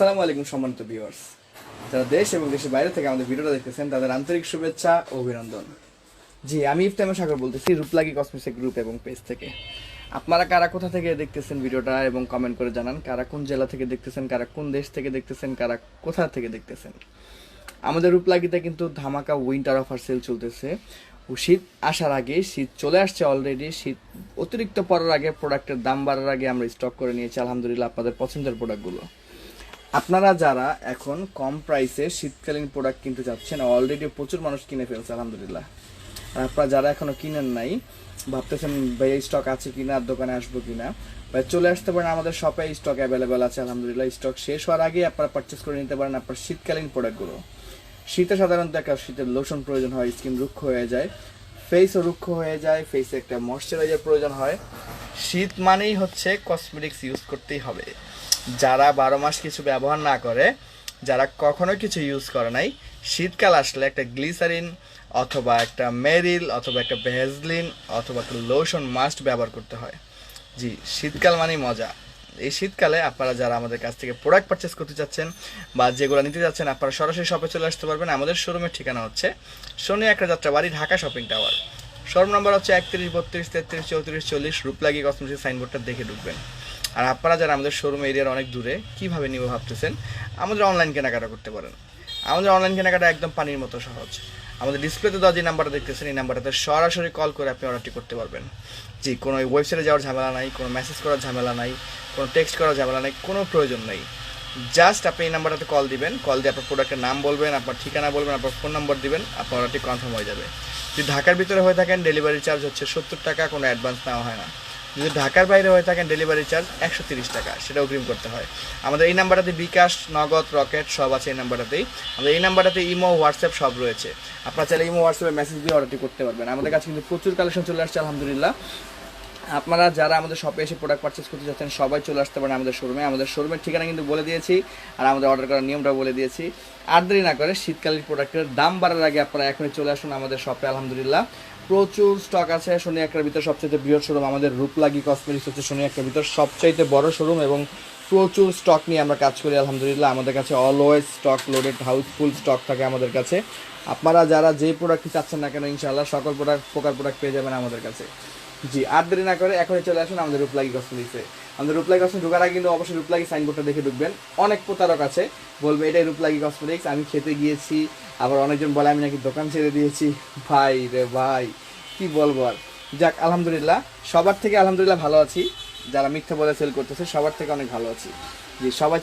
আসসালামু আলাইকুম সম্মানিত ভিউয়ার্স যারা দেশ এবং দেশের বাইরে থেকে আমাদের ভিডিওটা দেখতেছেন, তাদের আন্তরিক শুভেচ্ছা ও অভিনন্দন। জি, আমি ইফতেমা সাগর বলতেছি, রূপলাগি কসমেটিক গ্রুপ এবং পেজ থেকে। আপনারা কারা কোথা থেকে দেখতেছেন ভিডিওটা এবং কমেন্ট করে জানান। কারা কোন জেলা থেকে দেখতেছেন, কারা কোন দেশ থেকে দেখতেছেন, কারা কোথা থেকে দেখতেছেন। আমাদের রূপলাগিতে কিন্তু ধামাকা উইন্টার অফার সেল চলতেছে। ও শীত আসার আগে, শীত চলে আসছে অলরেডি শীত অতিরিক্ত পড়ার আগে প্রোডাক্টের দাম বাড়ার আগে আমরা স্টক করে নিয়েছি। আলহামদুলিল্লাহ, আপনাদের পছন্দের প্রোডাক্টগুলো আপনারা যারা এখন কম প্রাইসে শীতকালীন প্রোডাক্ট কিনতে যাচ্ছেন অলরেডি প্রচুর মানুষ কিনে ফেলছে, আলহামদুলিল্লাহ। আর আপনারা যারা এখনও কিনেন নাই, ভাবতেছেন ভাই, এই স্টক আছে কিনা, আর দোকানে আসব কিনা? ভাই, চলে আসতে পারেন, আমাদের শপে স্টক অ্যাভেলেবেল আছে, আলহামদুলিল্লাহ স্টক শেষ হওয়ার আগে আপনারা পারচেস করে নিতে পারেন আপনার শীতকালীন প্রোডাক্টগুলো শীতে সাধারণত একটা শীতের লোশন প্রয়োজন হয় স্কিন রুক্ষ হয়ে যায়। ফেসও রুক্ষ হয়ে যায় ফেসে একটা ময়শ্চারাইজার প্রয়োজন হয়। শীত মানেই হচ্ছে কসমেটিক্স ইউজ করতেই হবে। যারা বারো মাস কিছু ব্যবহার না করে, যারা কখনো কিছু ইউজ করে নাই, শীতকাল আসলে একটা গ্লিসারিন অথবা একটা মেরিল অথবা একটা ভেজলিন অথবা একটা লোশন মাস্ট ব্যবহার করতে হয়। জি, শীতকাল মানেই মজা। এই শীতকালে আপনারা যারা আমাদের কাছ থেকে প্রোডাক্ট পারচেস করতে চাচ্ছেন বা যেগুলো নিতে যাচ্ছেন আপনারা সরাসরি শপে চলে আসতে পারবেন। আমাদের শোরুমের ঠিকানা হচ্ছে শনি একটা যাত্রা বাড়ি Dhaka shopping tower showroom number হচ্ছে একত্রিশ, বত্রিশ, তেত্রিশ, চৌত্রিশ, চল্লিশ। রূপ রূপলাগি কসমেটিক সাইনবোর্ডটা দেখে ঢুকবেন। আর আপনারা যারা আমাদের শোরুম এরিয়ার অনেক দূরে, কীভাবে নিব ভাবতেছেন? আমাদের অনলাইন কেনাকাটা করতে পারেন। আমাদের অনলাইন কেনাকাটা একদম পানির মতো সহজ। আমাদের ডিসপ্লেতে দেওয়া যে নাম্বারটা দেখতেছেন, এই নাম্বারটাতে সরাসরি কল করে আপনি অর্ডারটি করতে পারবেন। জি, কোনো ওয়েবসাইটে যাওয়ার ঝামেলা নাই, কোনো মেসেজ করার ঝামেলা নাই, কোনো টেক্সট করার ঝামেলা নাই, কোনো প্রয়োজন নেই। জাস্ট আপনি এই নাম্বারটাতে কল দিবেন। কল দিয়ে আপনার প্রোডাক্টের নাম বলবেন, আপনার ঠিকানা বলবেন, আপনার ফোন নম্বর দিবেন, আপনার অর্ডারটি কনফার্ম হয়ে যাবে। যদি ঢাকার ভিতরে হয়ে থাকেন ডেলিভারি চার্জ হচ্ছে সত্তর টাকা, কোনো অ্যাডভান্স নেওয়া হয় না। যদি ঢাকার বাইরে হয়ে থাকেন ডেলিভারি চার্জ একশো তিরিশ টাকা, সেটা অগ্রিম করতে হয়। আমাদের এই নাম্বারটাতে বিকাশ, নগদ, রকেট, সব আছে এই নাম্বারটাতেই। আমাদের এই নাম্বারটাতে ইমো, হোয়াটসঅ্যাপ সব রয়েছে। আপনারা চাইলে ইমো, হোয়াটসঅ্যাপে মেসেজ দিয়ে অর্ডারটি করতে পারবেন। আমাদের কাছে কিন্তু প্রচুর কালেকশন চলে আসছে, আলহামদুলিল্লাহ। আপনারা যারা আমাদের শপে এসে প্রোডাক্ট পারচেস করতে চাচ্ছেন সবাই চলে আসতে পারেন আমাদের শোরুমে আমাদের শোরুমের ঠিকানা কিন্তু বলে দিয়েছি আর আমাদের অর্ডার করার নিয়মটা বলে দিয়েছি। আর দেরি না করে শীতকালীন প্রোডাক্টের দাম বাড়ার আগে আপনারা এখনই চলে আসুন আমাদের শপে আলহামদুলিল্লাহ। প্রচুর স্টক আছে শনি একটার ভিতর সবচেয়ে বৃহৎ শোরুম আমাদের রূপলাগি কসমেটিক্স হচ্ছে শনি একটার ভিতর সবচাইতে বড় শোরুম এবং প্রচুর স্টক নিয়ে আমরা কাজ করি, আলহামদুলিল্লাহ। আমাদের কাছে always stock loaded house full stock থাকে আমাদের কাছে। আপনারা যারা যে প্রোডাক্টই চাচ্ছেন না কেন, ইনশাআল্লাহ সকল প্রোডাক্ট প্রকার প্রোডাক্ট পেয়ে যাবেন আমাদের কাছে। জি, আর দেরি না করে এখনই চলে আসুন আমাদের রূপলাগি কসমেটিক্সে আমাদের রূপলাগি কসমেটিক্স ঢোকার আগে কিন্তু অবশ্যই রূপলাগি সাইনবোর্ডটা দেখে ঢুকবেন। অনেক প্রতারক আছে। বলবে, এটাই রূপলাগি কসমেটিক্স আমি খেতে গিয়েছি, আবার অনেকজন বলে, আমি নাকি দোকান ছেড়ে দিয়েছি। ভাই রে ভাই, কি বলব আর? যাক, আলহামদুলিল্লাহ, সবার থেকে আলহামদুলিল্লাহ ভালো আছি। যারা মিথ্যা বলে সেল করতেছে, সবার থেকে অনেক ভালো আছি। জি, সবাই